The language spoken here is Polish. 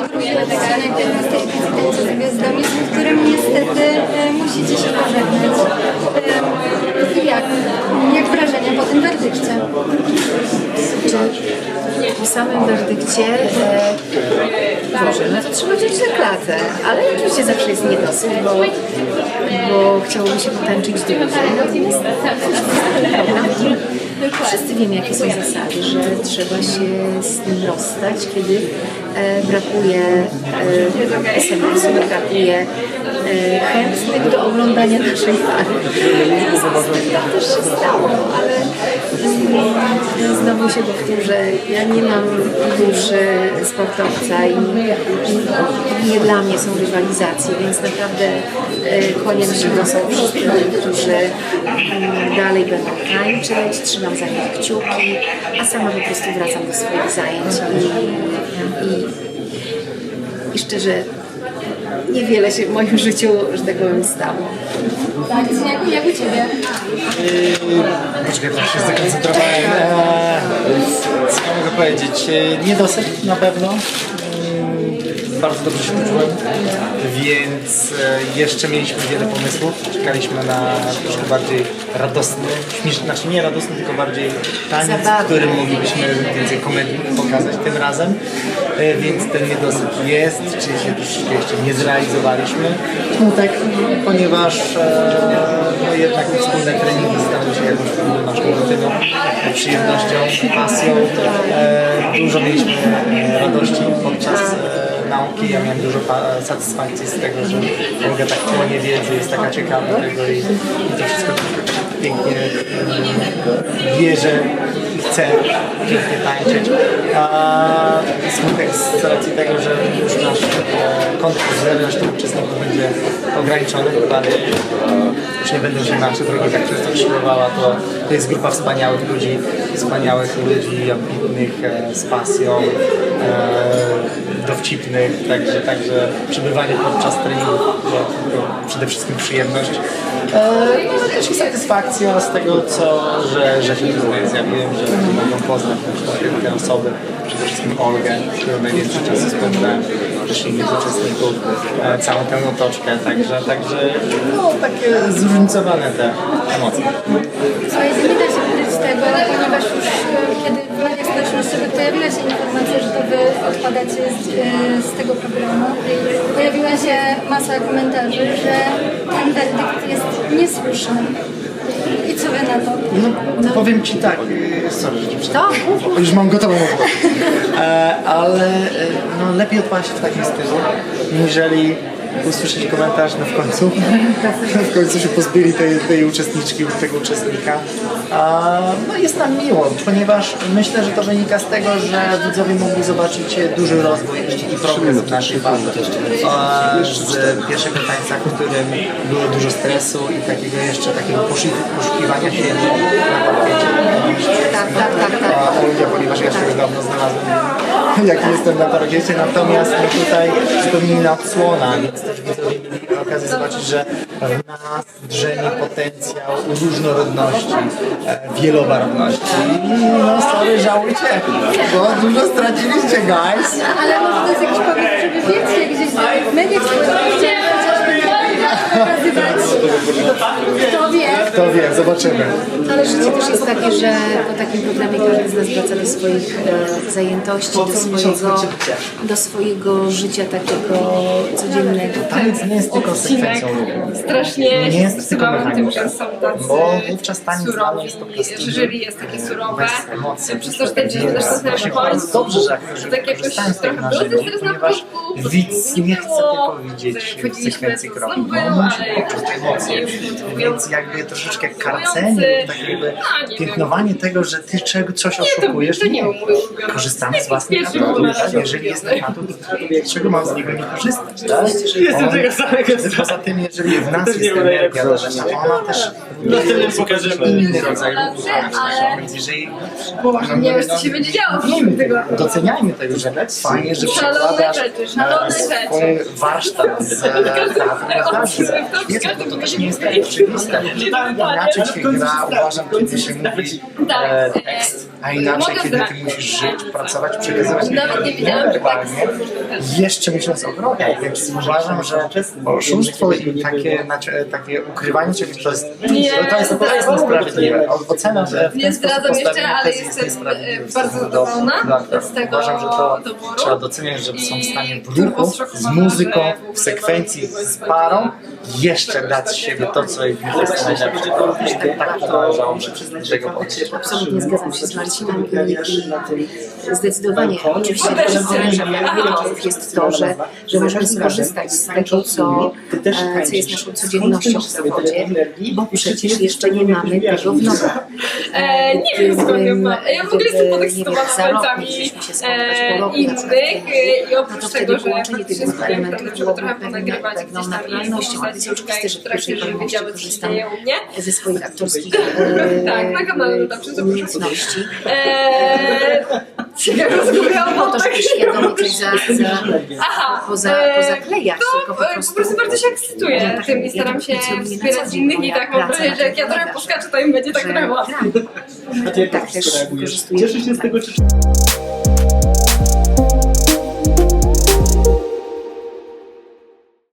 wróciła tak 11 edycji tańca z gwiazdami, z którym niestety e, musicie się pożegnać. E, jak? Jak wrażenia po tym werdykcie? Czy po samym werdykcie e, Boże, no to trzeba wziąć na klatę, ale oczywiście zawsze jest niedosyt, bo, bo chciałoby się potańczyć dłużej. Natomiast prawda? Wszyscy wiemy, jakie są zasady, że trzeba się z tym rozstać, kiedy e, brakuje e, SMS-u, brakuje chętnych do oglądania naszej pary. Tak też się stało, ale znowu się powtórzę, ja nie mam duszy sportowca i, nie dla mnie są rywalizacje, więc naprawdę e, kłaniam się nosą wszystkim, którzy mm, dalej będą tańczyć, trzymam za nich kciuki, a sama po prostu wracam do swoich zajęć i, i, i szczerze niewiele się w moim życiu, że tak powiem, stało. Tak, jak, jak u Ciebie? Poczekaj, tak się zakoncentrowałem. Eee, co mogę powiedzieć? Eee, Niedosyt na pewno. Bardzo dobrze się poczułem, więc e, jeszcze mieliśmy wiele pomysłów. Czekaliśmy na troszkę bardziej radosny, śmieszny, znaczy nie radosny, tylko bardziej taniec, w którym moglibyśmy więcej komedii pokazać tym razem. E, Więc ten niedosyt jest, czyli się troszeczkę jeszcze nie zrealizowaliśmy. Smutek, ponieważ e, no jednak wspólne treningi stały się jakąś naszą rutyną, przyjemnością, pasją. Dużo mieliśmy radości podczas nauki. Ja miałem dużo satysfakcji z tego, że mogę tak płonie wiedzy, jest taka ciekawa tego i, i to wszystko pięknie e, wierzę i chcę pięknie tańczyć. A smutek z racji tego, że już nasz e, kontakt z resztą uczestników będzie ograniczony, bardziej już nie będą się nasze drogi tak często krzyżowała, to, to jest grupa wspaniałych ludzi, wspaniałych ludzi, ambitnych, e, z pasją, e, dowcipnych, także, także przebywanie podczas treningu to, przede wszystkim przyjemność. E, no też i satysfakcja z tego, co, że, że jest. Ja wiem, że mogą poznać te osoby, przede wszystkim Olgę, którą najwięcej czasu spędzałem, też innych uczestników, e, całą tę otoczkę, także, także no, takie zróżnicowane te emocje. Słuchajcie, nie da się tego, ponieważ już e, kiedy w mediach społecznościowych pojawiła się informacja, że to odpadacie z, e, z tego programu, pojawiła się masa komentarzy, że ten werdykt jest niesłuszny. I co Wy na to? No, powiem Ci tak, e, sorry, że. To? Już mam gotową odpowiedź. E, ale e, no, lepiej odpala się w takim stylu, niżeli usłyszeć komentarz, no w końcu, w końcu się pozbyli tej, tej uczestniczki lub tego uczestnika. A, no jest nam miło, ponieważ myślę, że to wynika z tego, że widzowie mogli zobaczyć duży rozwój i progres w naszej. A, Z pierwszego tańca, w którym było dużo stresu i takiego jeszcze takiego poszuki- poszukiwania siebie na. Tak, tak, tak, tak. Olga, ponieważ ja się już dawno znalazłem, jak jestem na parkiecie, natomiast tutaj zupełnie inna odsłona, więc też widzowie mieli okazję zobaczyć, że w nas drzemie potencjał różnorodności, e, wielobarwności i no sorry, żałujcie, bo dużo straciliście, guys. Ale może to jest jakiś powód, żeby więcej gdzieś w mediach społecznościowych pokazywać. Kto wie? Kto wie, zobaczymy. Ale życie też jest takie, że po takim programie każdy z nas wraca do swoich e, zajętości, do swojego, do swojego życia takiego codziennego. Taniec nie jest tylko konsekwencją ruchu. Strasznie Nie się jest tylko tym, że są tacy Bo wówczas taniec surowi, jest po prostu jury jest takie surowe. Przez to, że te dzieci też są na końcu. tak jakoś trochę było teraz na początku, widz nie chce tylko widzieć chodziliśmy, sekwencji kroku, on musi poczuć jakoś emocje. nie wiem, Więc jakby troszeczkę karcenie, tak jakby No, nie piętnowanie tego, że ty czego, coś oszukujesz, nie. Korzystamy z własnych atutów, tak? Jeżeli jest ten atut, to dlaczego mam z niego nie korzystać, tak? Jestem tego samego. Poza tym, jeżeli w nas jest energia, to ona też Następnym pokażemy. inny rodzaj ruchu. Ale- jeżeli Nie wiesz, co się będzie działo w tego. tego, doceniajmy tego, że fajnie, że Szalone przekładasz rzeczy, szalone e, rzeczy. warsztat z teatru na bo to też nie jest tak oczywiste. Inaczej się gra, uważam, kiedy się mówi e, tekst, a inaczej, kiedy ty musisz żyć, pracować, przekazywać Nawet nie wiedziałam, że tak werbalnie, jeszcze myśląc o drogach, więc uważam, że oszustwo i takie, znaczy, takie ukrywanie czegoś to jest, to jest, to jest niesprawiedliwe. Ocena, że w Nie zdradzam jeszcze, ale jest jestem, e, w bardzo zadowolona do aktorów. z tego Uważam, że to doboru. trzeba doceniać, że są w stanie w ruchu, z muzyką, w sekwencji, z parą jeszcze dać z siebie to, co jest najlepsze. Tak to należało tego podejść. Absolutnie zgadzam się z Marcinem i, zdecydowanie oczywiście jak wiele aktorów jest to, że, że możemy skorzystać z tego, co, e, co jest naszą codziennością w zawodzie, bo przecież jeszcze nie mamy tego w nowym. E, nie wiem skąd ja Gdybym- ma. Ja w ogóle jestem gdyby, podekscytowana spotkać e, innych e, i no oprócz to tego, wtedy że połączenie tych faktycznie elementów żeby byłoby trochę ponagrywać gdzieś tam to jest oczywiste, że w pierwszej kolejności korzystam dzieje u mnie. ze swoich aktorskich e, Tak, na kanale dodawczym zapraszam. umiejętności. Eee, ja rozmawiałam Po o to, tak. żeby świadomie coś za, za, Aha, poza, eee, pozaklejać, tylko po e, prostu... po prostu bardzo się ekscytuję Ja tak- tym i staram tak się wspierać innych i tak mam wrażenie, że jak ja trochę poskaczę, to im będzie tak że trochę łatwiej. gram. A ty jak Tak to też reagujesz? wykorzystuję Cieszysz się z tego, czy